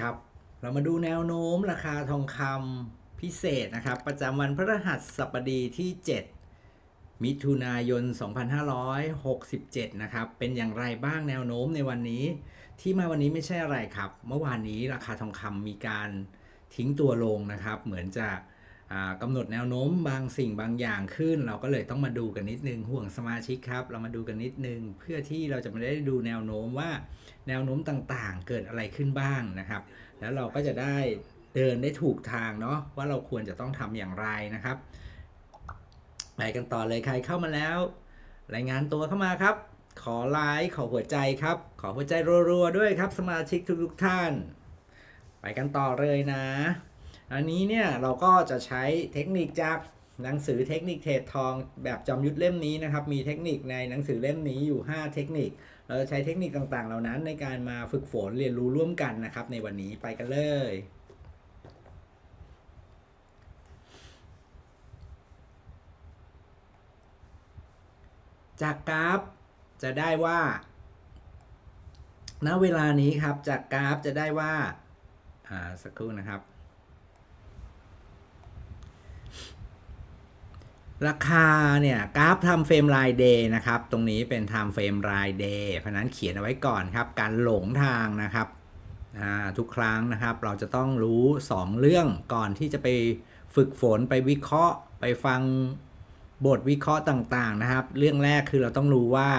ครับ เรามาดูแนวโน้มราคาทองคำพิเศษนะครับ ประจำวันพฤหัสบดีที่ 7 มิถุนายน 2567 นะครับ เป็นอย่างไรบ้างแนวโน้มในวันนี้ ที่มาวันนี้ไม่ใช่อะไรครับ เมื่อวานนี้ราคาทองคำมีการทิ้งตัวลงนะครับ เหมือนจะ กำหนดแนวโน้มบางสิ่งบางอย่างขึ้น เราก็เลยต้องมาดูกันนิดนึงห่วงสมาชิกครับ เรามาดูกันนิดนึง เพื่อที่เราจะมาได้ดูแนวโน้มว่าแนวโน้มต่างๆ เกิดอะไรขึ้นบ้างนะครับ แล้วเราก็จะได้เดินได้ถูกทางเนาะว่าเราควรจะต้องทำอย่างไรนะครับไปกันต่อเลยใครเข้ามาแล้ว รายงานตัวเข้ามาครับ ขอไลค์ขอหัวใจครับ ขอหัวใจรัวๆด้วยครับ สมาชิกทุกๆท่าน ไปกันต่อเลยนะ อันนี้เนี่ยเราก็จะใช้เทคนิคจากหนังสือเทคนิคเทรดทองแบบจอมยุทธเล่มนี้นะครับ มีเทคนิคในหนังสือเล่มนี้อยู่ 5 เทคนิค เราจะใช้เทคนิคต่างๆ เหล่านั้นในการมาฝึกฝนเรียนรู้ร่วมกันนะครับ ในวันนี้ไปกันเลย จากกราฟจะได้ว่า ณ เวลานี้ครับ จากกราฟจะได้ว่า อ่า สักครู่นะครับ ราคาเนี่ยกราฟทำเฟรมรายเดย์นะครับ ตรงนี้เป็นทำเฟรมรายเดย์เพราะนั้นเขียนเอาไว้ก่อนครับ การหลงทางนะครับทุกครั้งนะครับ เราจะต้องรู้ 2 เรื่องก่อนที่จะไปฝึกฝนไปวิเคราะห์ ไปฟังบทวิเคราะห์ต่างๆนะครับ เรื่องแรกคือเราต้องรู้ว่า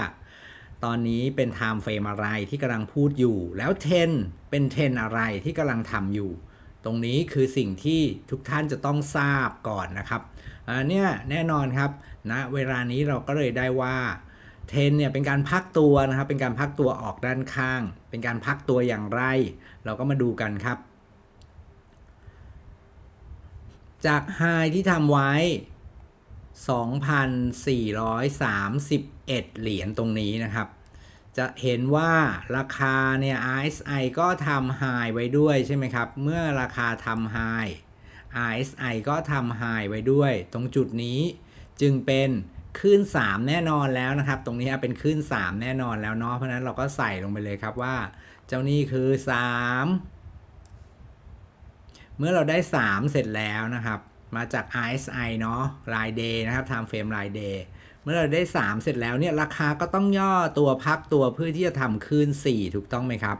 ตอนนี้เป็น time frame อะไรที่กำลังพูดอยู่ แล้วเทนเป็นเทนอะไรที่กำลังทำอยู่ ตรงนี้คือสิ่งที่ทุกท่านจะต้องทราบก่อนนะครับอันเนี้ยแน่นอนครับณนะเวลานี้เราก็เลยได้ว่าเทนเนี่ยเป็นการพักตัวนะครับ เป็นการพักตัวออกด้านข้าง เป็นการพักตัวอย่างไร เราก็มาดูกันครับ จากไฮที่ทำไว้ 2,431 เหรียญตรงนี้นะครับ จะเห็นว่าราคาเนี่ย RSI ก็ทำไฮไว้ด้วยใช่ไหมครับ เมื่อราคาทำไฮ RSI ก็ทำไฮไว้ด้วย ตรงจุดนี้จึงเป็นขึ้น 3 แน่นอนแล้วนะครับ ตรงนี้เป็นขึ้น 3 แน่นอนแล้วเนาะเพราะนั้นเราก็ใส่ลงไปเลยครับว่า เจ้านี่คือ 3 เมื่อเราได้ 3 เสร็จแล้วนะครับ มาจาก RSI เนาะราย day นะครับ time frame ราย day เมื่อเราได้ 3 เสร็จแล้วเนี่ยราคาก็ต้องย่อตัวพักตัวเพื่อที่จะทำขึ้น4 ถูกต้องไหมครับ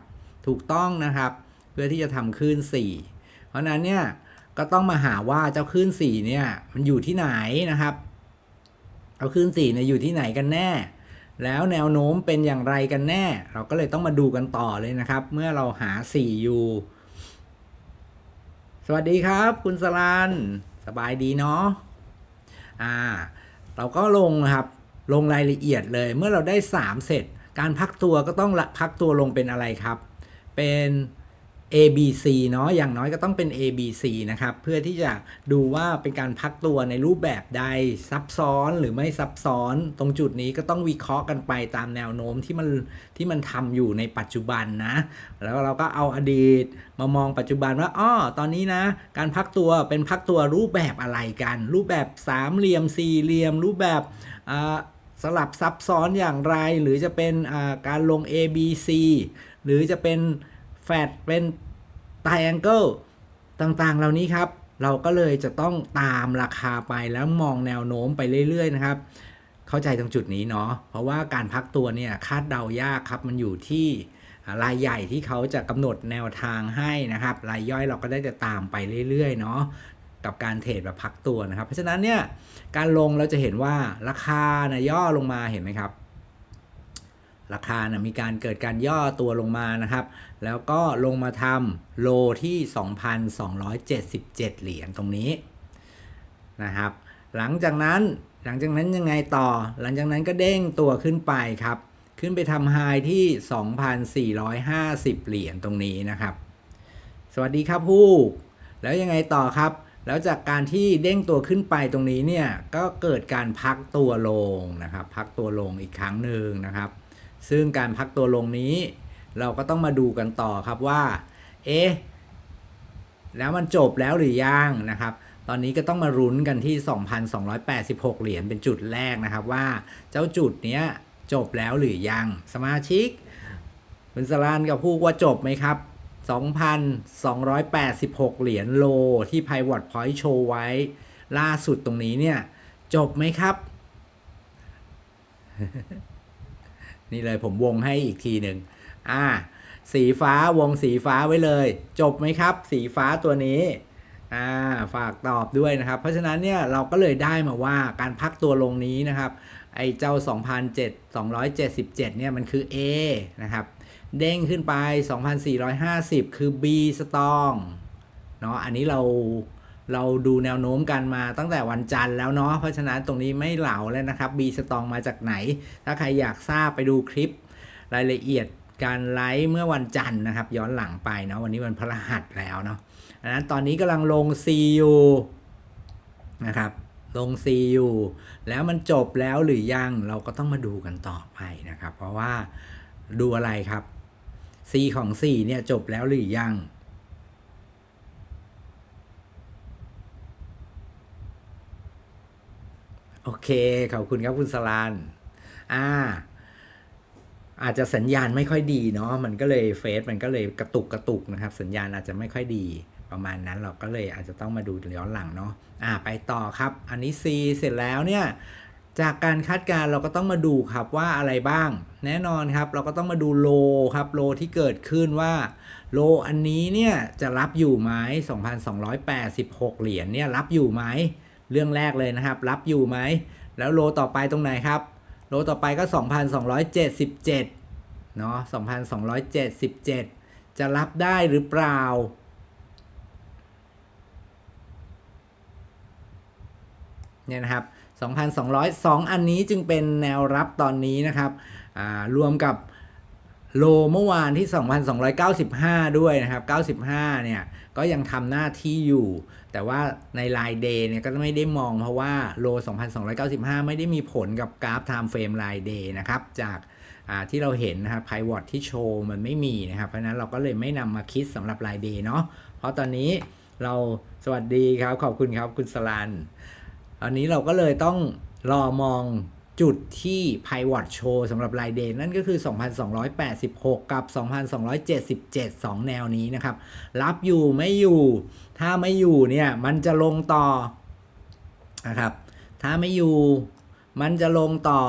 ถูกต้องนะครับ เพื่อที่จะทำขึ้น4 เพราะนั้นเนี่ยก็ต้องมาหาว่าเจ้าขึ้น4เนี่ยมันอยู่ที่ไหนนะครับเอาขึ้น4เนี่ยอยู่ที่ไหนกันแน่ แล้วแนวโน้มเป็นอย่างไรกันแน่ เราก็เลยต้องมาดูกันต่อเลยนะครับ เมื่อเราหา4อยู่สวัสดีครับ คุณสลันสบายดีเนาะอ่า เราก็ลงนะครับ ลงรายละเอียดเลย เมื่อเราได้ 3 เสร็จ การพักตัวก็ต้องพักตัวลงเป็นอะไรครับ เป็น A B C เนาะอย่างน้อยก็ต้องเป็น A B C นะครับเพื่อที่จะดูว่าเป็นการพักตัวในรูปแบบใดซับซ้อนหรือไม่ซับซ้อน ตรงจุดนี้ก็ต้องวิเคราะห์กันไปตามแนวโน้มที่มันที่มันทำอยู่ในปัจจุบันนะ แล้วเราก็เอาอดีตมามองปัจจุบันว่าอ้อตอนนี้นะ การพักตัวเป็นพักตัวรูปแบบอะไรกัน รูปแบบสามเหลี่ยมสี่เหลี่ยม รูปแบบสลับซับซ้อนอย่างไร หรือจะเป็นการลง A B C หรือจะเป็น แฟดเป็นไ r แองเกิลต่างๆ เหล่านี้ครับ เราก็เลยจะต้องตามราคาไปแล้วมองแนวโน้มไปเรื่อย ๆ นะครับ เข้าใจตรงจุดนี้เนาะเพราะว่าการพักตัวเนี่ยคาดเดายากครับมันอยู่ที่รายใหญ่ที่เขาจะกำหนดแนวทางให้นะครับ รายย่อยเราก็ได้จะตามไปเรื่อย ๆ เนาะกับการเทรดแบบพักตัวนะครับ เพราะฉะนั้นเนี่ยการลงเราจะเห็นว่าราคานะย่อลงมาเห็นไหมครับ ราคานะมีการเกิดการย่อตัวลงมานะครับ แล้วก็ลงมาทำโลที่ 2,277 เหรียญตรงนี้นะครับ หลังจากนั้นหลังจากนั้นยังไงต่อ หลังจากนั้นก็เด้งตัวขึ้นไปครับ ขึ้นไปทำไฮที่ 2,450 เหรียญตรงนี้นะครับ สวัสดีครับผู้แล้วยังไงต่อครับ แล้วจากการที่เด้งตัวขึ้นไปตรงนี้เนี่ย ก็เกิดการพักตัวลงนะครับ พักตัวลงอีกครั้งหนึ่งนะครับ ซึ่งการพักตัวลงนี้ เราก็ต้องมาดูกันต่อครับว่า เอ๊ะ แล้วมันจบแล้วหรือยังนะครับ ตอนนี้ก็ต้องมารุ้นกันที่ 2,286 เหรียญเป็นจุดแรกนะครับว่าเจ้าจุดเนี้ยจบแล้วหรือยัง สมาชิกคุณสลานกับผู้ว่าจบไหมครับ 2,286 เหรียญโลที่ Pivot Point โชว์ไว้ ล่าสุดตรงนี้เนี่ย จบไหมครับ นี่เลยผมวงให้อีกทีหนึ่งอ่า สีฟ้าวงสีฟ้าไว้เลย จบไหมครับ สีฟ้าตัวนี้อ่าฝากตอบด้วยนะครับ เพราะฉะนั้นเนี่ยเราก็เลยได้มาว่าการพักตัวลงนี้นะครับไอ้เจ้า2,777 เนี่ยมันคือ A นะครับ เด้งขึ้นไป 2,450 คือ B strong เนาะอันนี้เรา เราดูแนวโน้มกันมาตั้งแต่วันจันทร์แล้วเนาะเพราะฉะนั้นตรงนี้ไม่เหลาแล้วนะครับ B strong มาจากไหน ถ้าใครอยากทราบไปดูคลิปรายละเอียดการไลฟ์เมื่อวันจันทร์นะครับ ย้อนหลังไปเนาะวันนี้วันพฤหัสแล้วเนาะอันนั้นตอนนี้กำลังลง C อยู่นะครับลง C อยู่แล้วมันจบแล้วหรือยังเราก็ต้องมาดูกันต่อไปนะครับ เพราะว่าดูอะไรครับ C ของ C เนี่ยจบแล้วหรือยัง โอเค ขอบคุณครับคุณสลานอ่า อาจจะสัญญาณไม่ค่อยดีเนาะมันก็เลยเฟซมันก็เลยกระตุกกระตุกนะครับ สัญญาณอาจจะไม่ค่อยดีประมาณนั้นเราก็เลยอาจจะต้องมาดูย้อนหลังเนาะอ่า ไปต่อครับ อันนี้ C เสร็จแล้วเนี่ยจากการคาดการเราก็ต้องมาดูครับว่าอะไรบ้าง แน่นอนครับ เราก็ต้องมาดูโลครับโลที่เกิดขึ้นว่าโลอันนี้เนี่ยจะรับอยู่ไหม2,286 เหรียญเนี่ยรับอยู่ไหม เรื่องแรกเลยนะครับ รับอยู่ไหม แล้วโลต่อไปตรงไหนครับ โลต่อไปก็ 2,277เนาะ2,277 จะรับได้หรือเปล่า เนี่ยนะครับ 2,202 อันนี้จึงเป็นแนวรับตอนนี้นะครับรวมกับโลเมื่อวานที่ 2,295 ด้วยนะครับ 95 เนี่ย ก็ยังทำหน้าที่อยู่ แต่ว่าในรายเดย์เนี่ยก็ไม่ได้มองเพราะว่าโล 2,295 ไม่ได้มีผลกับกราฟ time frame รายเดย์นะครับ จากาที่เราเห็นนะครับไพวอตที่โชว์มันไม่มีนะครับ เพราะฉะนั้นเราก็เลยไม่นำมาคิดสำหรับรายเดย์เนาะเพราะตอนนี้เราสวัสดีครับ ขอบคุณครับคุณสลันอันนี้เราก็เลยต้องรอมอง จุดที่ Pivot Show สำหรับรายเดย์นั่นก็คือ 2,286 กับ 2,277 2 แนวนี้นะครับ รับอยู่ไม่อยู่ ถ้าไม่อยู่เนี่ย มันจะลงต่อนะครับ ถ้าไม่อยู่ มันจะลงต่อ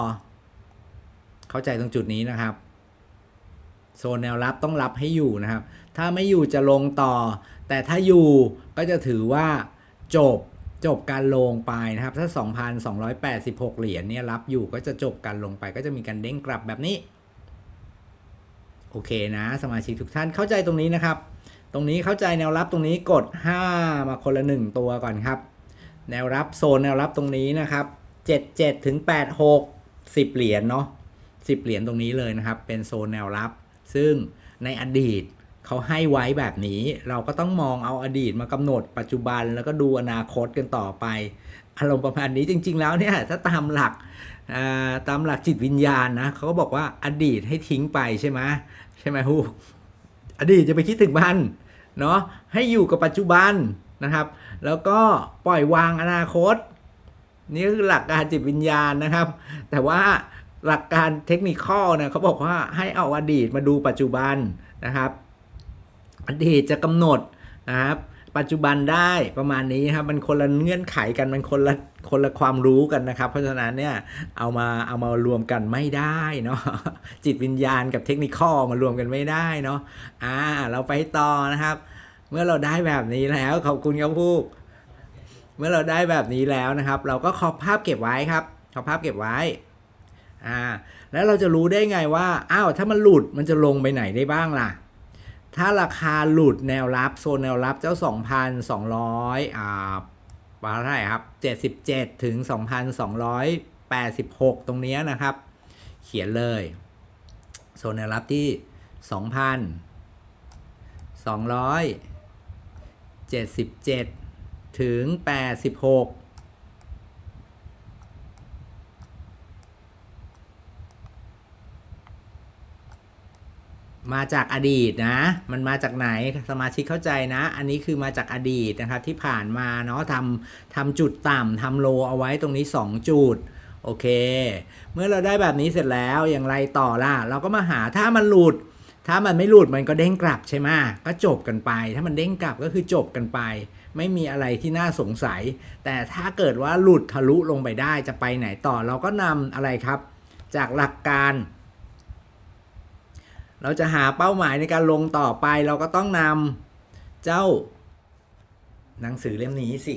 เข้าใจตรงจุดนี้นะครับโซนแนวรับต้องรับให้อยู่นะครับ ถ้าไม่อยู่จะลงต่อ แต่ถ้าอยู่ก็จะถือว่าจบ จบการลงไปนะครับ ถ้า 2,286 เหรียญเนี่ยรับอยู่ก็จะจบการลงไปก็จะมีการเด้งกลับแบบนี้ โอเคนะ สมาชิกทุกท่านเข้าใจตรงนี้นะครับ ตรงนี้เข้าใจแนวรับตรงนี้กด 5 มาคนละ 1 ตัวก่อนครับ แนวรับโซนแนวรับตรงนี้นะครับ 77ถึง86 10 เหรียญเนาะ10 เหรียญตรงนี้เลยนะครับ เป็นโซนแนวรับ ซึ่งในอดีต เขาให้ไว้แบบนี้ เราก็ต้องมองเอาอดีตมากำหนดปัจจุบันแล้วก็ดูอนาคตกันต่อไป อารมณ์ประมาณนี้จริง ๆ แล้วเนี่ยถ้าตามหลักตามหลักจิตวิญญาณนะเขาก็บอกว่าอดีตให้ทิ้งไปใช่ไหมใช่ไหมฮูอดีตจะไปคิดถึงมันเนาะให้อยู่กับปัจจุบันนะครับ แล้วก็ปล่อยวางอนาคต นี่คือหลักการจิตวิญญาณนะครับ แต่ว่าหลักการเทคนิคอลเนี่ยเขาบอกว่าให้เอาอดีตมาดูปัจจุบันนะครับ อดีตจะกำหนดนะครับปัจจุบันได้ประมาณนี้ครับมันคนละเงื่อนไขกันมันคนละคนละความรู้กันนะครับ เพราะฉะนั้นเนี่ยเอามาเอามารวมกันไม่ได้เนาะจิตวิญญาณกับเทคนิคอมารวมกันไม่ได้เนาะอ่าเราไปต่อนะครับ เมื่อเราได้แบบนี้แล้วขอบคุณครับผู้เมื่อเราได้แบบนี้แล้วนะครับ เราก็ขอบภาพเก็บไว้ครับขอบภาพเก็บไว้อ่าแล้วเราจะรู้ได้ไงว่าอ้าวถ้ามันหลุดมันจะลงไปไหนได้บ้างล่ะ ถ้าราคาหลุดแนวรับ โซนแนวรับเจ้า 2,200อ่าว่าเท่าไหร่ครับ 77 ถึง 2,286 ตรงนี้นะครับ เขียนเลย โซนแนวรับที่ 2,277 ถึง 86 มาจากอดีตนะ มันมาจากไหนสมาชิกเข้าใจนะ อันนี้คือมาจากอดีตนะครับที่ผ่านมาเนาะทำทำจุดต่ำทำโลเอาไว้ตรงนี้ 2 จุดโอเค เมื่อเราได้แบบนี้เสร็จแล้วอย่างไรต่อล่ะ เราก็มาหาถ้ามันหลุด ถ้ามันไม่หลุดมันก็เด้งกลับใช่ไหมก็จบกันไป ถ้ามันเด้งกลับก็คือจบกันไป ไม่มีอะไรที่น่าสงสัย แต่ถ้าเกิดว่าหลุดทะลุลงไปได้จะไปไหนต่อ เราก็นำอะไรครับ จากหลักการ เราจะหาเป้าหมายในการลงต่อไป เราก็ต้องนำเจ้า หนังสือเล่มนี้สิ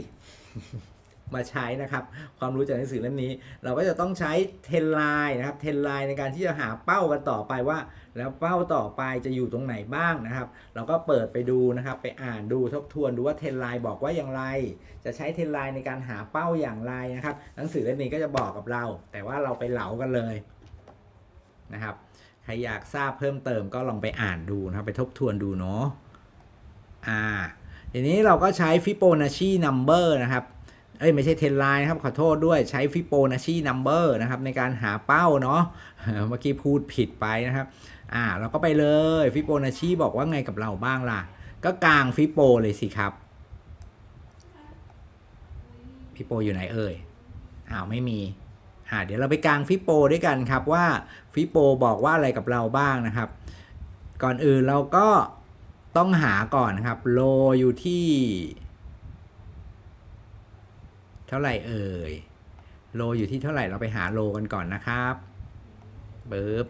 มาใช้นะครับ ความรู้จากหนังสือเล่มนี้ เราก็จะต้องใช้เทนไลน์นะครับ เทนไลน์ในการที่จะหาเป้ากันต่อไปว่า แล้วเป้าต่อไปจะอยู่ตรงไหนบ้างนะครับ เราก็เปิดไปดูนะครับ ไปอ่านดูทบทวนดูว่าเทนไลน์บอกว่าอย่างไร จะใช้เทนไลน์ในการหาเป้าอย่างไรนะครับ หนังสือเล่มนี้ก็จะบอกกับเรา แต่ว่าเราไปเหลากันเลยนะครับ ใครอยากทราบเพิ่มเติมก็ลองไปอ่านดูนะครับ ไปทบทวนดูเนาะอ่าทีนี้เราก็ใช้ Fibonacci number นะครับเอ้ยไม่ใช่เทนไลน์นะครับ ขอโทษด้วยใช้ Fibonacci number นะครับ ในการหาเป้าเนาะเมื่อกี้พูดผิดไปนะครับอ่าเราก็ไปเลย Fibonacci บอกว่าไงกับเราบ้างล่ะ ก็กลางฟิโปเลยสิครับฟิโปอยู่ไหนเอ่ยอ้าวไม่มี อ่าเดี๋ยวเราไปกลางฟิโปด้วยกันครับว่าฟิโปบอกว่าอะไรกับเราบ้างนะครับ ก่อนอื่นเราก็ต้องหาก่อนนะครับโลอยู่ที่ เท่าไหร่เอ่ยโลอยู่ที่เท่าไหร่เราไปหาโลกันก่อนนะครับเบิบ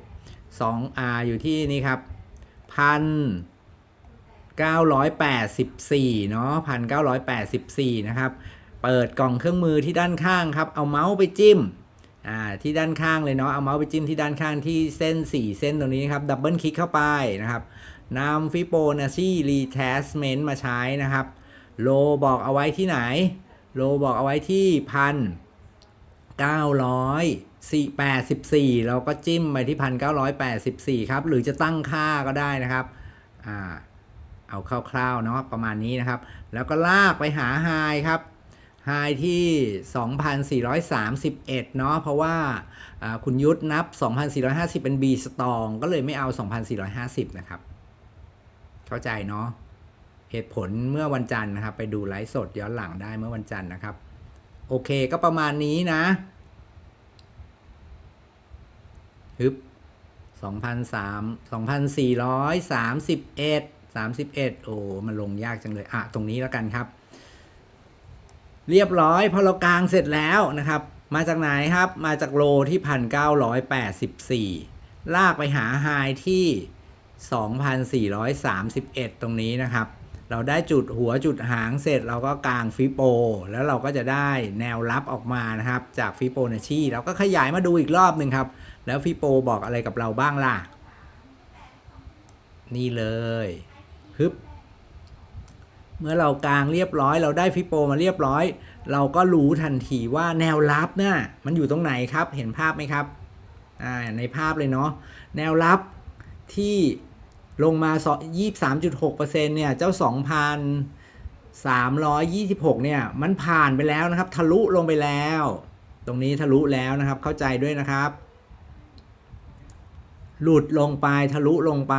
สอง R อยู่ที่นี่ครับพันเก้าร้อยแปดสิบสี่เนาะพันเก้าร้อยแปดสิบสี่นะครับ เปิดกล่องเครื่องมือที่ด้านข้างครับ เอาเมาส์ไปจิ้ม อ่าที่ด้านข้างเลยเนาะเอาเมาส์ไปจิ้มที่ด้านข้างที่เส้น 4 เส้นตรงนี้นะครับดับเบิลคลิกเข้าไปนะครับนำฟิโบนัชชีรีแทสเมนต์มาใช้นะครับโลบอกเอาไว้ที่ไหน โลบอกเอาไว้ที่พันเก้าร้อยสี่แปดสิบสี่เราก็จิ้มไปที่พันเก้าร้อยแปดสิบสี่ครับ หรือจะตั้งค่าก็ได้นะครับอ่าเอาคร่าวๆเนาะประมาณนี้นะครับ แล้วก็ลากไปหาไฮครับ ไฮที่ 2,431 เนาะ เพราะว่าคุณยุทธนับ 2,450 เป็น B สตอง ก็เลยไม่เอา 2,450 นะครับ เข้าใจเนาะ เหตุผลเมื่อวันจันทร์นะครับ ไปดูไลฟ์สดย้อนหลังได้เมื่อวันจันทร์นะครับ โอเคก็ประมาณนี้นะฮึบ2,003 2,431 31 โอ้ มันลงยากจังเลย อะ ตรงนี้แล้วกันครับ เรียบร้อยพอเรากางเสร็จแล้วนะครับ มาจากไหนครับมาจากโลที่ 1,984 ลากไปหาไฮที่ 2,431 ตรงนี้นะครับ เราได้จุดหัวจุดหางเสร็จเราก็กางฟิโป แล้วเราก็จะได้แนวรับออกมานะครับ จากฟิโบนัชชีเราก็ขยายมาดูอีกรอบหนึ่งครับ แล้วฟิโปบอกอะไรกับเราบ้างล่ะ นี่เลยฮึบ เมื่อเรากางเรียบร้อย เราได้ฟิโปมาเรียบร้อย เราก็รู้ทันทีว่าแนวรับเนี่ย มันอยู่ตรงไหนครับ เห็นภาพไหมครับอ่าในภาพเลยเนาะแนวรับที่ลงมา 23.6%เนี่ย เจ้า 2,326 เนี่ย มันผ่านไปแล้วนะครับ ทะลุลงไปแล้ว ตรงนี้ทะลุแล้วนะครับ เข้าใจด้วยนะครับ หลุดลงไปทะลุลงไป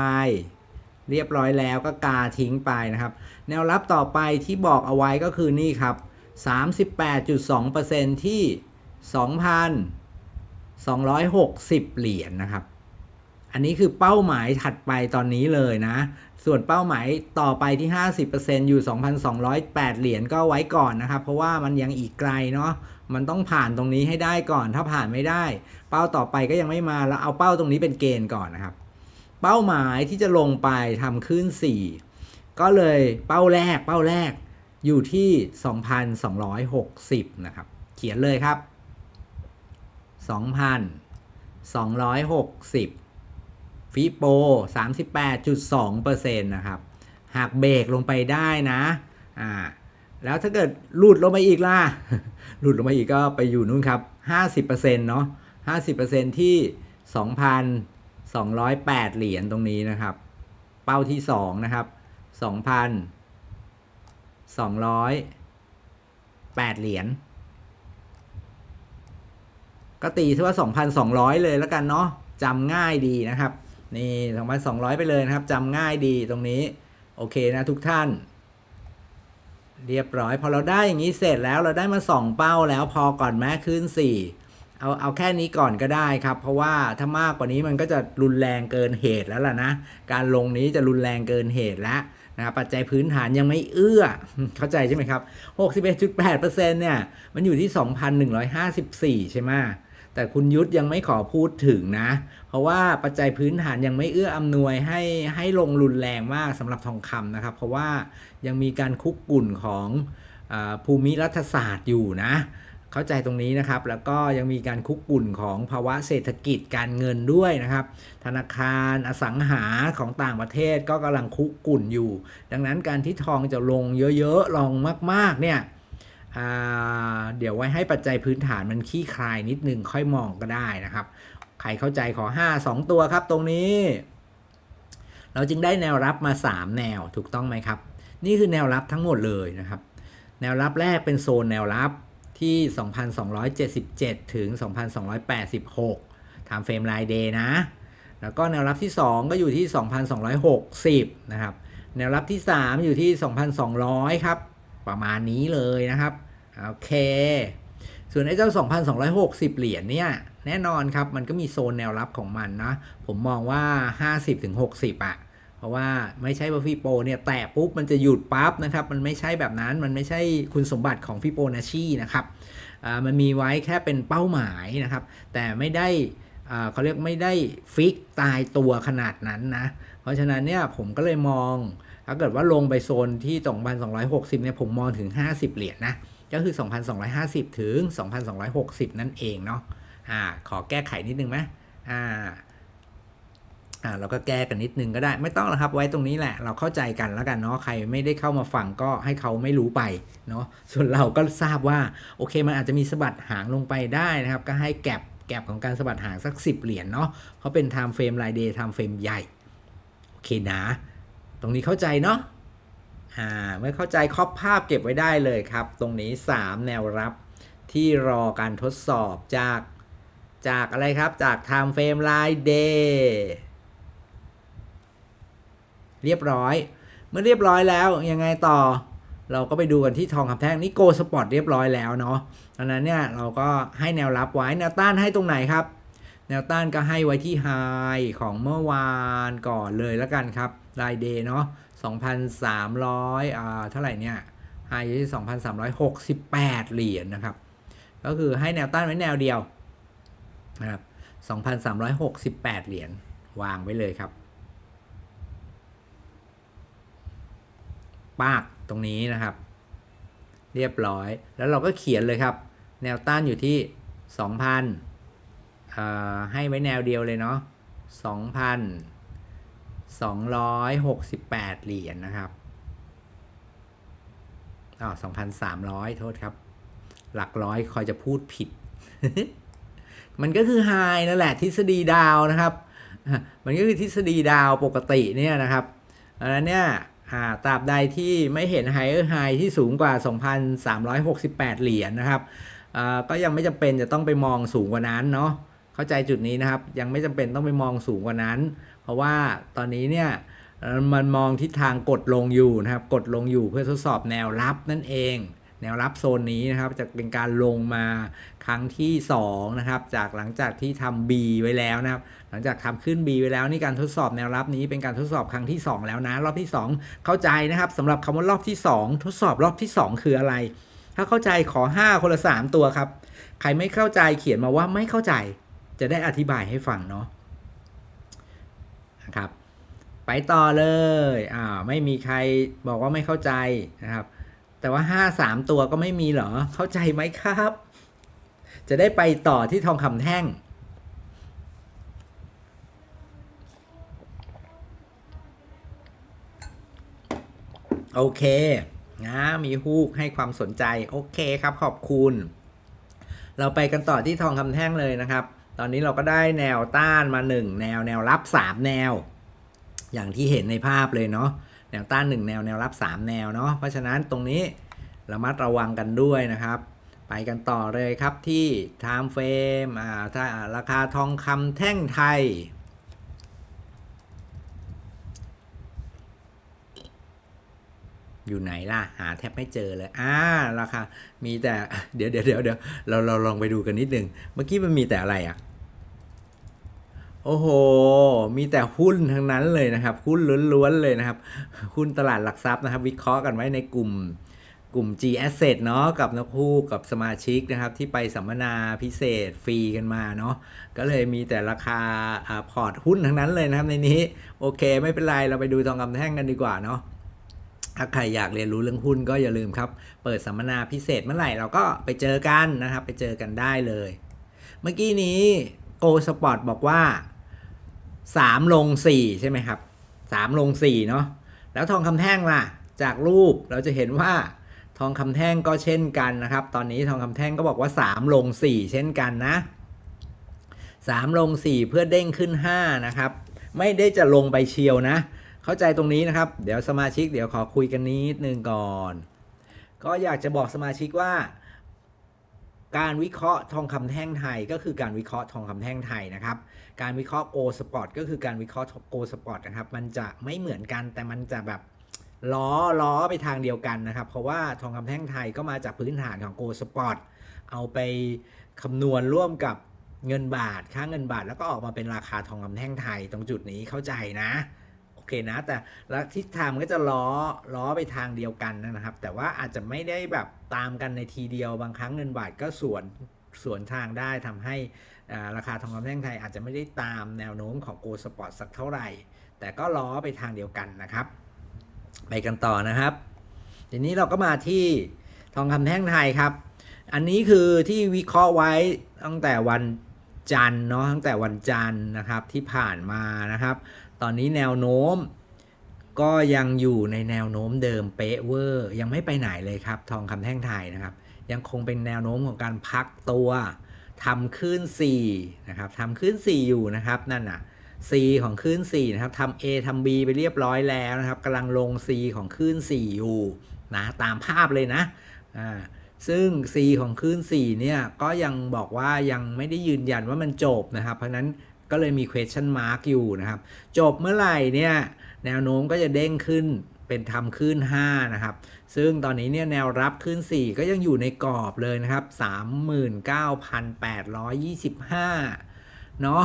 เรียบร้อยแล้วก็กาทิ้งไปนะครับ แนวรับต่อไปที่บอกเอาไว้ก็คือนี่ครับ 38.2%ที่ 2,260 เหรียญนะครับ อันนี้คือเป้าหมายถัดไปตอนนี้เลยนะ ส่วนเป้าหมายต่อไปที่ 50%อยู่ 2,208 เหรียญก็ไว้ก่อนนะครับ เพราะว่ามันยังอีกไกลเนาะมันต้องผ่านตรงนี้ให้ได้ก่อน ถ้าผ่านไม่ได้ เป้าต่อไปก็ยังไม่มาแล้วเอาเป้าตรงนี้เป็นเกณฑ์ก่อนนะครับ เป้าหมายที่จะลงไปทำขึ้น 4 ก็เลยเป้าแรกเป้าแรกอยู่ที่ 2,260 นะครับ เขียนเลยครับ 2,260 ฟิโป 38.2%นะครับ หากเบรกลงไปได้นะ อ่า แล้วถ้าเกิดหลุดลงไปอีกล่ะ หลุดลงไปอีกก็ไปอยู่นู่นครับ 50%เนาะ50%ที่ 2,208 เหรียญตรงนี้นะครับ เป้าที่ 2 นะครับ 2,208เหรียญก็ตีซะว่า2,200เลยแล้วกันเนาะจำง่ายดีนะครับ นี่2,200ไปเลยนะครับจำง่ายดีตรงนี้ โอเคนะทุกท่าน เรียบร้อย พอเราได้อย่างนี้เสร็จแล้วเราได้มา2เป้าแล้วพอก่อนแม้ขึ้น4เอาเอาแค่นี้ก่อนก็ได้ครับ เพราะว่าถ้ามากกว่านี้มันก็จะรุนแรงเกินเหตุแล้วล่ะนะ การลงนี้จะรุนแรงเกินเหตุแล้ว นะครับปัจจัยพื้นฐานยังไม่เอื้อ เข้าใจใช่ไหมครับ 61.8%เนี่ยมันอยู่ที่ 2,154 ใช่ไหมแต่คุณยุทธยังไม่ขอพูดถึงนะ เพราะว่าปัจจัยพื้นฐานยังไม่เอื้ออำนวยให้ให้ลงรุนแรงมากสำหรับทองคำนะครับ เพราะว่ายังมีการคุกกุ่นของอภูมิรัฐศาสตร์อยู่นะ เข้าใจตรงนี้นะครับ แล้วก็ยังมีการคุกกุ่นของภาวะเศรษฐกิจการเงินด้วยนะครับ ธนาคารอสังหาของต่างประเทศก็กำลังคุกกุ่นอยู่ ดังนั้นการที่ทองจะลงเยอะๆลงมากๆเนี่ยเดี๋ยวไว้ให้ปัจจัยพื้นฐานมันขี้คลายนิดนึงค่อยมองก็ได้นะครับ ใครเข้าใจขอ 5 2 ตัวครับตรงนี้ เราจึงได้แนวรับมา 3 แนวถูกต้องไหมครับ นี่คือแนวรับทั้งหมดเลยนะครับ แนวรับแรกเป็นโซนแนวรับ ที่ 2,277 ถึง 2,286ทำเฟรมรายเดย์นะ แล้วก็แนวรับที่ 2 ก็อยู่ที่ 2,260 นะครับ แนวรับที่ 3 อยู่ที่ 2,200 ครับ ประมาณนี้เลยนะครับ โอเค ส่วนไอ้เจ้า 2,260 เหรียญเนี่ย แน่นอนครับ มันก็มีโซนแนวรับของมันนะ ผมมองว่า 50-60อะ ราะว่าไม่ใช่ว่าฟิโปเนี่ยแตะปุ๊บมันจะหยุดปั๊บนะครับ มันไม่ใช่แบบนั้นมันไม่ใช่คุณสมบัติของฟิโบนัชชีนะครับมันมีไว้แค่เป็นเป้าหมายนะครับ แต่ไม่ได้เขาเรียกไม่ได้ฟิกตายตัวขนาดนั้นนะ เพราะฉะนั้นเนี่ยผมก็เลยมอง ถ้าเกิดว่าลงไปโซนที่ 2,260 เนี่ยผมมองถึง 50 เหรียญนะก็คือ 2,250 ถึง 2,260 นั่นเองเนาะอ่าขอแก้ไขนิดนึงไหมอ่า อ่าเราก็แก้กันนิดนึงก็ได้ไม่ต้องหรอกครับ ไว้ตรงนี้แหละเราเข้าใจกันแล้วกันเนาะใครไม่ได้เข้ามาฟังก็ให้เขาไม่รู้ไปเนาะส่วนเราก็ทราบว่าโอเคมันอาจจะมีสะบัดหางลงไปได้นะครับ ก็ให้แก็บแก็บของการสะบัดหางสัก 10 เหรียญเนาะเพราะเป็น time frame ราย day time frame ใหญ่โอเคนะ ตรงนี้เข้าใจเนาะอ่าเมื่อเข้าใจครอบภาพเก็บไว้ได้เลยครับ ตรงนี้ 3 แนวรับที่รอการทดสอบจากจากอะไรครับจาก time frame ราย day เรียบร้อย เมื่อเรียบร้อยแล้วยังไงต่อ เราก็ไปดูกันที่ทองคำแท่งนี่โกสปอร์ตเรียบร้อยแล้วเนาะดังนั้นเนี่ยเราก็ให้แนวรับไว้แนวต้านให้ตรงไหนครับ แนวต้านก็ให้ไว้ที่ไฮของเมื่อวานก่อนเลยแล้วกันครับรายเดย์เนาะ2,300อ่าเท่าไหร่เนี่ยไฮอยู่ที่2,368 เหรียญนะครับ ก็คือให้แนวต้านไว้แนวเดียวนะครับ2,368 เหรียญวางไว้เลยครับ ปากตรงนี้นะครับ เรียบร้อย แล้วเราก็เขียนเลยครับ แนวต้านอยู่ที่ 2,000 ให้ไว้แนวเดียวเลยเนาะ2,268 เหรียญนะครับอ๋อ2,300 โทษครับ หลักร้อยคอยจะพูดผิด มันก็คือไฮนั่นแหละ ทฤษฎีดาวนะครับ มันก็คือทฤษฎีดาวปกติเนี่ยนะครับดังนั้นเนี่ย ตราบใดที่ไม่เห็นไฮเออร์ไฮที่สูงกว่า 2,368 เหรียญนะครับก็ยังไม่จำเป็นจะต้องไปมองสูงกว่านั้นเนาะเข้าใจจุดนี้นะครับ ยังไม่จำเป็นต้องไปมองสูงกว่านั้น เพราะว่าตอนนี้เนี่ยมันมองทิศทางกดลงอยู่นะครับ กดลงอยู่เพื่อทดสอบแนวรับนั่นเอง นวรับโซนนี้นะครับจะเป็นการลงมาครั้งที่2นะครับจากหลังจากที่ทำ B ไว้แล้วนะครับหลังจากทำขึ้น B ไว้แล้วนี่การทดสอบแนวรับนี้เป็นการทดสอบครั้งที่ 2 แล้วนะรอบที่ 2 เข้าใจนะครับสำหรับคำว่ารอบที่ 2 ทดสอบรอบที่ 2 คืออะไร ถ้าเข้าใจขอ 5 คนละ 3 ตัวครับ ใครไม่เข้าใจเขียนมาว่าไม่เข้าใจจะได้อธิบายให้ฟังเนาะนะครับไปต่อเลย อ่า ไม่มีใครบอกว่าไม่เข้าใจนะครับ แต่ว่า5 3ตัวก็ไม่มีเหรอ เข้าใจไหมครับ จะได้ไปต่อที่ทองคำแท่ง โอเคนะมีฮูกให้ความสนใจ โอเคครับ ขอบคุณ เราไปกันต่อที่ทองคำแท่งเลยนะครับ ตอนนี้เราก็ได้แนวต้านมา 1 แนวแนวรับ 3 แนว อย่างที่เห็นในภาพเลยเนาะ แนวต้าน 1 แนวแนวรับ 3 แนวเนาะเพราะฉะนั้นตรงนี้ระมัดระวังกันด้วยนะครับ ไปกันต่อเลยครับที่ time frame อ่าถ้าราคาทองคำแท่งไทยอยู่ไหนล่ะ หาแทบไม่เจอเลยอ่าราคา มีแต่ เดี๋ยวเดี๋ยวเดี๋ยวเดี๋ยวเราเราลองไปดูกันนิดนึง เมื่อกี้มันมีแต่อะไรอะ โอ้โห มีแต่หุ้นทั้งนั้นเลยนะครับ หุ้นล้วนๆเลยนะครับ หุ้นตลาดหลักทรัพย์นะครับ วิเคราะห์กันไว้ในกลุ่มกลุ่ม G Asset เนาะกับนักคู่กับสมาชิกนะครับ ที่ไปสัมมนาพิเศษฟรีกันมาเนาะก็เลยมีแต่ราคาอาพอร์ตหุ้นทั้งนั้นเลยนะครับในนี้ โอเค ไม่เป็นไรเราไปดูทองคำแท่งกันดีกว่าเนาะถ้าใครอยากเรียนรู้เรื่องหุ้นก็อย่าลืมครับ เปิดสัมมนาพิเศษเมื่อไหร่เราก็ไปเจอกันนะครับ ไปเจอกันได้เลย เมื่อกี้นี้โกสปอร์ตบอกว่า 3ลง4ใช่ไหมครับ3ลง4เนาะแล้วทองคำแท่งล่ะ จากรูปเราจะเห็นว่าทองคำแท่งก็เช่นกันนะครับ ตอนนี้ทองคำแท่งก็บอกว่า 3 ลง 4 เช่นกันนะ 3 ลง 4 เพื่อเด้งขึ้น 5 นะครับ ไม่ได้จะลงไปเชียวนะ เข้าใจตรงนี้นะครับ เดี๋ยวสมาชิกเดี๋ยวขอคุยกันนิดนึงก่อน ก็อยากจะบอกสมาชิกว่า การวิเคราะห์ทองคำแท่งไทยก็คือการวิเคราะห์ทองคำแท่งไทยนะครับ การวิเคราะห์โกลสปอร์ตก็คือการวิเคราะห์โกลสปอร์ตนะครับ มันจะไม่เหมือนกันแต่มันจะแบบล้อล้อไปทางเดียวกันนะครับ เพราะว่าทองคำแท่งไทยก็มาจากพื้นฐานของโกลสปอร์ตเอาไปคำนวณร่วมกับเงินบาทค่าเงินบาทแล้วก็ออกมาเป็นราคาทองคำแท่งไทยตรงจุดนี้เข้าใจนะโอเคนะ แต่ล้วทิศทางมันก็จะล้อล้อไปทางเดียวกันนะครับ แต่ว่าอาจจะไม่ได้แบบตามกันในทีเดียวบางครั้งเงินบาทก็สวนสวนทางได้ทำให้ ราคาทองคำแท่งไทยอาจจะไม่ได้ตามแนวโน้มของโกลสปอร์ตสักเท่าไหร่ แต่ก็ล้อไปทางเดียวกันนะครับ ไปกันต่อนะครับ ทีนี้เราก็มาที่ทองคำแท่งไทยครับ อันนี้คือที่วิเคราะห์ไว้ตั้งแต่วันจันทร์เนาะตั้งแต่วันจันทร์นะครับที่ผ่านมานะครับ ตอนนี้แนวโน้มก็ยังอยู่ในแนวโน้มเดิมเป๊ะเวอร์ยังไม่ไปไหนเลยครับ ทองคำแท่งไทยนะครับ ยังคงเป็นแนวโน้มของการพักตัว ทำขึ้น4 นะครับทำขึ้น4 อยู่นะครับนั่นน่ะ C ของขึ้น4 นะครับทำ A ทำ B ไปเรียบร้อยแล้วนะครับกำลังลง C ของขึ้น4 อยู่นะตามภาพเลยนะอ่าซึ่ง C ของขึ้น4 เนี่ยก็ยังบอกว่ายังไม่ได้ยืนยันว่ามันจบนะครับ เพราะนั้นก็เลยมี question mark อยู่นะครับ จบเมื่อไหร่เนี่ยแนวโน้มก็จะเด้งขึ้น เป็นทำขึ้น 5 นะครับ ซึ่งตอนนี้เนี่ยแนวรับขึ้น 4 ก็ยังอยู่ในกรอบเลยนะครับ 39,825 เนาะ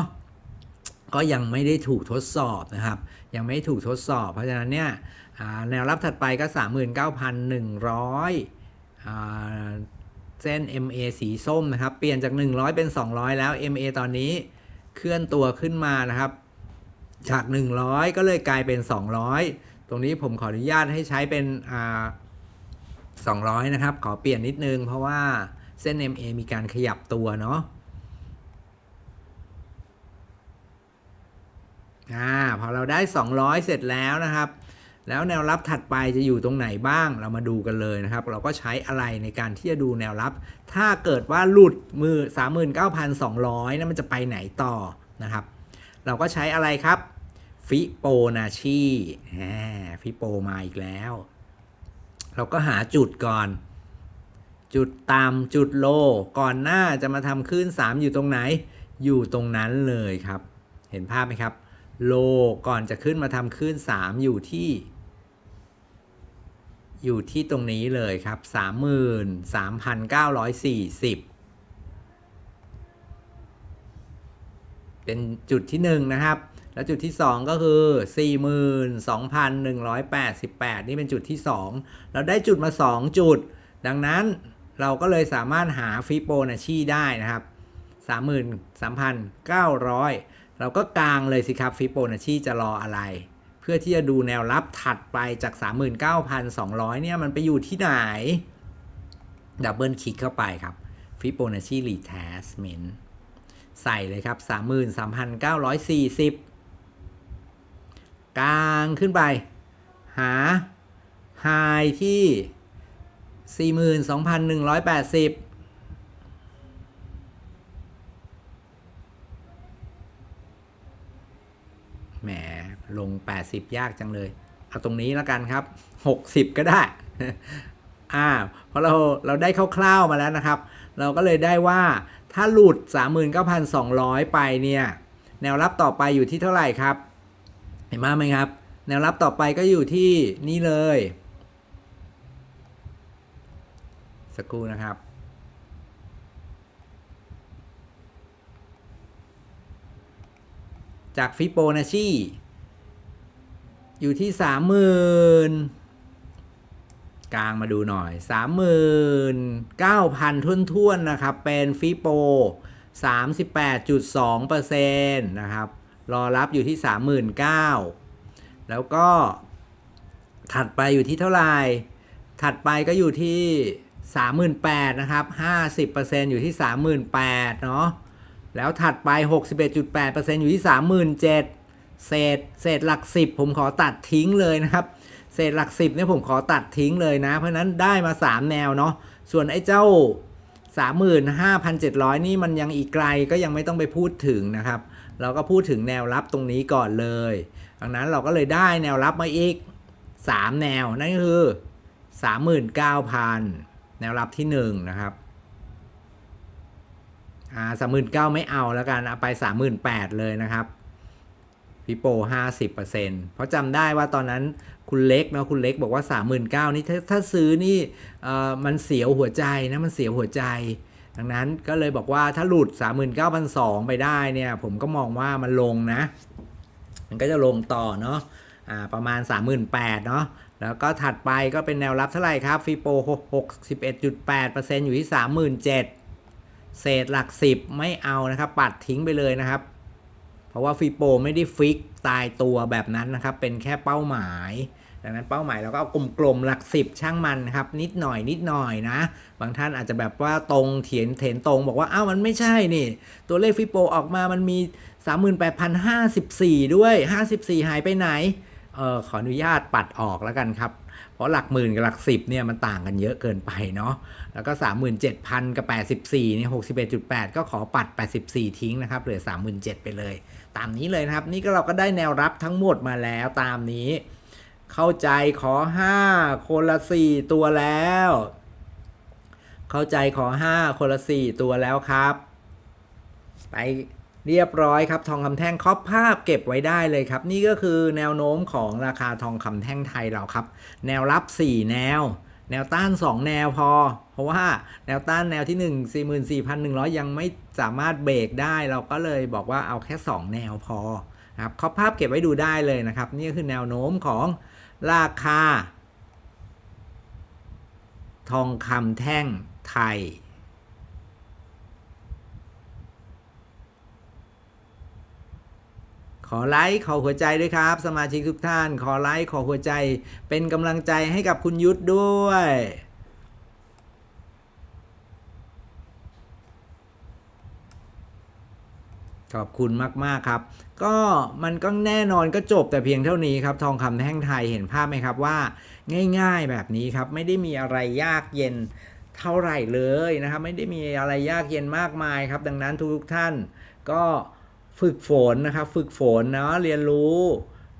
ก็ยังไม่ได้ถูกทดสอบนะครับ ยังไม่ถูกทดสอบ เพราะฉะนั้นเนี่ยแนวรับถัดไปก็ 39,100อ่าเส้น MA สีส้มนะครับ เปลี่ยนจาก 100 เป็น 200 แล้ว MA ตอนนี้เคลื่อนตัวขึ้นมานะครับ จาก 100 ก็เลยกลายเป็น 200 ตรงนี้ผมขออนุญาตให้ใช้เป็นอ่า200 นะครับ ขอเปลี่ยนนิดนึง เพราะว่าเส้น MA มีการขยับตัวเนาะอ่าพอเราได้ 200 เสร็จแล้วนะครับ แล้วแนวรับถัดไปจะอยู่ตรงไหนบ้างเรามาดูกันเลยนะครับ เราก็ใช้อะไรในการที่จะดูแนวรับ ถ้าเกิดว่าหลุดมือ 39,200นะมันจะไปไหนต่อนะครับ เราก็ใช้อะไรครับ ฟิโปนาชีฟิโปมาอีกแล้ว เราก็หาจุดก่อน จุดต่ำจุดโล ก่อนหน้าจะมาทำขึ้น3 อยู่ตรงไหน อยู่ตรงนั้นเลยครับ เห็นภาพไหมครับ โลก่อนจะขึ้นมาทำขึ้น3 อยู่ที่ อยู่ที่ตรงนี้เลยครับ 33,940เป็นจุดที่1นะครับ แล้วจุดที่ 2 ก็คือ 42,188 นี่เป็นจุดที่ 2 เราได้จุดมา 2 จุด ดังนั้นเราก็เลยสามารถหาฟิโบนัชชีได้นะครับ 33,900 เราก็กลางเลยสิครับฟิโบนัชชีจะรออะไร เพื่อที่จะดูแนวรับถัดไปจาก 39,200 เนี่ยมันไปอยู่ที่ไหน ดับเบิลคลิกเข้าไปครับฟิโบนัชชีรีเทสเมนต์ใส่เลยครับ 33,940 กลางขึ้นไป หาไฮที่ 42,180แหม ลง 80 ยากจังเลย เอาตรงนี้แล้วกันครับ 60 ก็ได้ อ่า เพราะเรา เราได้คร่าวๆมาแล้วนะครับ เราก็เลยได้ว่าถ้าหลุด 39,200 ไปเนี่ย แนวรับต่อไปอยู่ที่เท่าไหร่ครับ เห็นมาไหมครับ แนวรับต่อไปก็อยู่ที่นี่เลย สักครู่นะครับจากฟิโบนัชชีอยู่ที่สามหมื่นกลางมาดูหน่อยสามหมื่นเก้าพันทุ่นๆนะครับ เป็นฟิโปสามสิบแปดจุดสองเปอร์เซ็นต์นะครับ รอรับอยู่ที่สามหมื่นเก้าแล้วก็ถัดไปอยู่ที่เท่าไหร่ ถัดไปก็อยู่ที่ 38,000 นะครับ 50%อยู่ที่ 38,000 เนาะ แล้วถัดไป 61.8%อยู่ที่ 37,000เศษเศษหลัก10ผมขอตัดทิ้งเลยนะครับ เศษหลัก10เนี่ยผมขอตัดทิ้งเลยนะ เพราะฉะนั้นได้มา 3 แนวเนาะส่วนไอ้เจ้า 35,700 นี่มันยังอีกไกลก็ยังไม่ต้องไปพูดถึงนะครับ เราก็พูดถึงแนวรับตรงนี้ก่อนเลยดังนั้นเราก็เลยได้แนวรับมาอีก 3 แนว นั่นก็คือ 39,000 แนวรับที่ 1 นะครับอ่า39,000ไม่เอาแล้วกันเอาไป38,000เลยนะครับพี่โป50%เปอร์เซ็นเพราะจำได้ว่าตอนนั้นคุณเล็กเนาะคุณเล็กบอกว่า39,000นี่ถ้าถ้าซื้อนี่เอ่อมันเสียวหัวใจนะมันเสียวหัวใจ ดังนั้นก็เลยบอกว่าถ้าหลุด 39,200 ไปได้เนี่ยผมก็มองว่ามันลงนะ มันก็จะลงต่อเนาะอ่าประมาณ 38,000เนาะแล้วก็ถัดไปก็เป็นแนวรับเท่าไหร่ครับฟีโป61.8%อยู่ที่ 37,000 เศษหลัก 10 ไม่เอานะครับ ปัดทิ้งไปเลยนะครับ เพราะว่าฟีโปไม่ได้ฟิกตายตัวแบบนั้นนะครับ เป็นแค่เป้าหมาย ดังนั้นเป้าหมายเราก็เอากลมๆหลัก10ช่างมันครับ นิดหน่อยนิดหน่อยนะ บางท่านอาจจะแบบว่าตรงเถียนเถนตรง บอกว่าอ้าวมันไม่ใช่นี่ ตัวเลขฟิโปออกมามันมี 38,054 ด้วย 54 หายไปไหนเออขออนุญาตปัดออกแล้วกันครับ เพราะหลักหมื่นกับหลักสิบเนี่ยมันต่างกันเยอะเกินไปเนาะแล้วก็ 37,000 กับ 84นี่61.8 ก็ขอปัด 84 ทิ้งนะครับเหลือ 37,000 ไปเลย ตามนี้เลยนะครับ นี่ก็เราก็ได้แนวรับทั้งหมดมาแล้วตามนี้ เข้าใจขอ5คนละ4ตัวแล้ว เข้าใจขอ5คนละ4ตัวแล้วครับ ไปเรียบร้อยครับทองคำแท่งครอบภาพเก็บไว้ได้เลยครับ นี่ก็คือแนวโน้มของราคาทองคำแท่งไทยเราครับ แนวรับ 4 แนว แนวต้าน 2 แนวพอ เพราะว่าแนวต้านแนวที่14,100 ยังไม่สามารถเบรกได้เราก็เลยบอกว่าเอาแค่ 2 แนวพอครับครอบภาพเก็บไว้ดูได้เลยนะครับ นี่ก็คือแนวโน้มของ ราคา ทองคำแท่งไทย ขอไลค์ขอหัวใจด้วยครับ สมาชิกทุกท่าน ขอไลค์ขอหัวใจเป็นกำลังใจให้กับคุณยุทธด้วยขอบคุณมาก ๆ ครับ ก็มันก็แน่นอนก็จบแต่เพียงเท่านี้ครับ ทองคำแท่งไทยเห็นภาพไหมครับว่า ง่าย ๆแบบนี้ครับ ไม่ได้มีอะไรยากเย็นเท่าไหร่เลยนะครับ ไม่ได้มีอะไรยากเย็นมากมายครับ ดังนั้นทุกๆท่านก็ฝึกฝนนะครับ ฝึกฝนเนาะเรียนรู้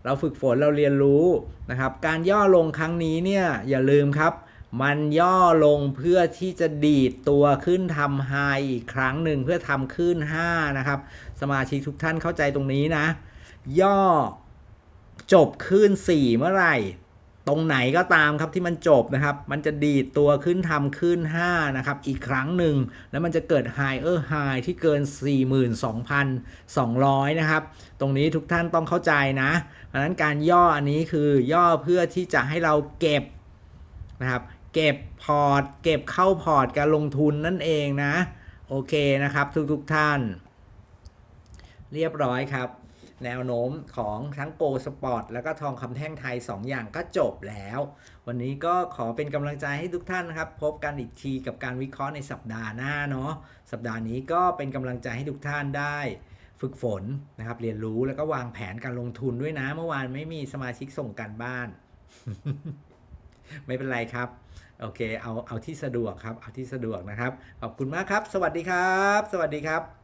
เราฝึกฝนเราเรียนรู้นะครับ การย่อลงครั้งนี้เนี่ยอย่าลืมครับ มันย่อลงเพื่อที่จะดีดตัวขึ้นทำไฮอีกครั้งหนึ่งเพื่อทำขึ้น 5 นะครับ สมาชิกทุกท่านเข้าใจตรงนี้นะ ย่อจบขึ้น 4 เมื่อไหร่ ตรงไหนก็ตามครับที่มันจบนะครับ มันจะดีดตัวขึ้นทำขึ้น 5 นะครับ อีกครั้งหนึ่ง แล้วมันจะเกิด higher high ที่เกิน 42,200 นะครับ ตรงนี้ทุกท่านต้องเข้าใจนะเพราะนั้นการย่ออันนี้คือย่อเพื่อที่จะให้เราเก็บนะครับเก็บพอร์ต เก็บเข้าพอร์ตการลงทุนนั่นเองนะ โอเคนะครับทุกๆทท่าน เรียบร้อยครับ แนวโน้มของทั้งโกลสปอร์ตแล้วก็ทองคำแท่งไทย 2 อย่างก็จบแล้ว วันนี้ก็ขอเป็นกำลังใจให้ทุกท่านนะครับ พบกันอีกทีกับการวิเคราะห์ในสัปดาห์หน้าเนาะสัปดาห์นี้ก็เป็นกำลังใจให้ทุกท่านได้ฝึกฝนนะครับ เรียนรู้แล้วก็วางแผนการลงทุนด้วยนะ เมื่อวานไม่มีสมาชิกส่งการบ้าน ไม่เป็นไรครับ โอเค เอาเอาที่สะดวกครับ เอาที่สะดวกนะครับ ขอบคุณมากครับ สวัสดีครับ สวัสดีครับ